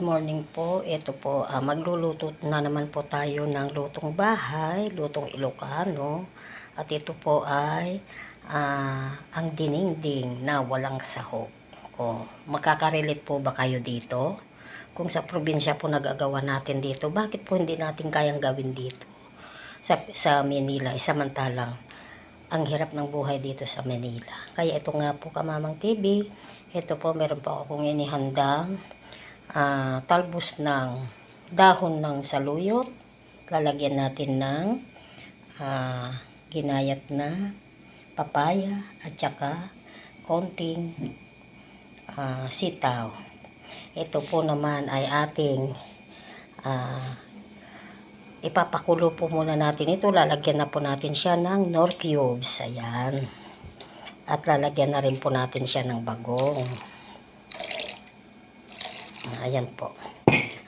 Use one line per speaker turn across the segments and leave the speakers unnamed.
morning po. Ito po, ah, magluluto na naman po tayo ng lutong bahay, lutong Ilocano. At ito po ay ah, ang dinengding na walang sahog. O, makaka-relate po ba kayo dito? Kung sa probinsya po nagagawa natin dito, bakit po hindi natin kayang gawin dito? Sa, sa Manila, samantalang ang hirap ng buhay dito sa Manila. Kaya ito nga po Kamamang TV, ito po meron po akong inihandang ah, talbos ng dahon ng saluyot. Lalagyan natin ng ah, ginayat na papaya at saka konting ah, sitaw. Ito po naman ay ating ah, ipapakulo po muna natin ito. Lalagyan na po natin siya ng nor cubes. Ayan. At lalagyan na rin po natin siya ng bagong. Ayan po.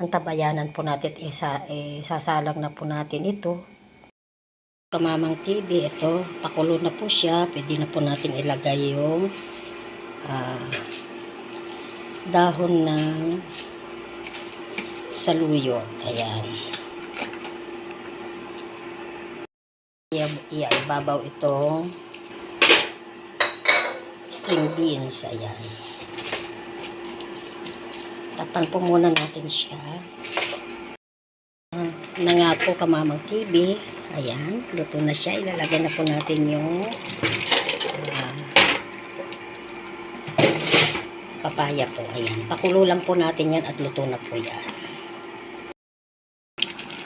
Ang tabayanan po natin, isa, isasalang na po natin ito. Kamamang TV, ito, pakulo na po siya. Pwede na po natin ilagay yung ah, dahon ng saluyot. Ayan. Iaibabaw itong string beans. Ayan. Tapan po muna natin siya. Ah, nga po kamamang TV. Ayan, luto na siya. Ilalagay na po natin yung ah, papaya po. Ayan, pakulo lang po natin yan at luto na po yan.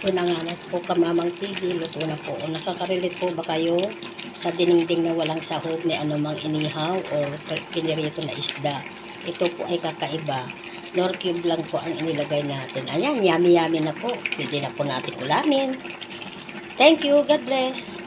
Ito na po kamamang TV, luto na po. O nakaka-relate po ba kayo sa diningding na walang sahog ni anumang inihaw or pinirito na isda? Ito po ay kakaiba. Nor cube lang po ang inilagay natin. Ayan, yummy-yummy na po. Pwede na po natin ulamin. Thank you. God bless.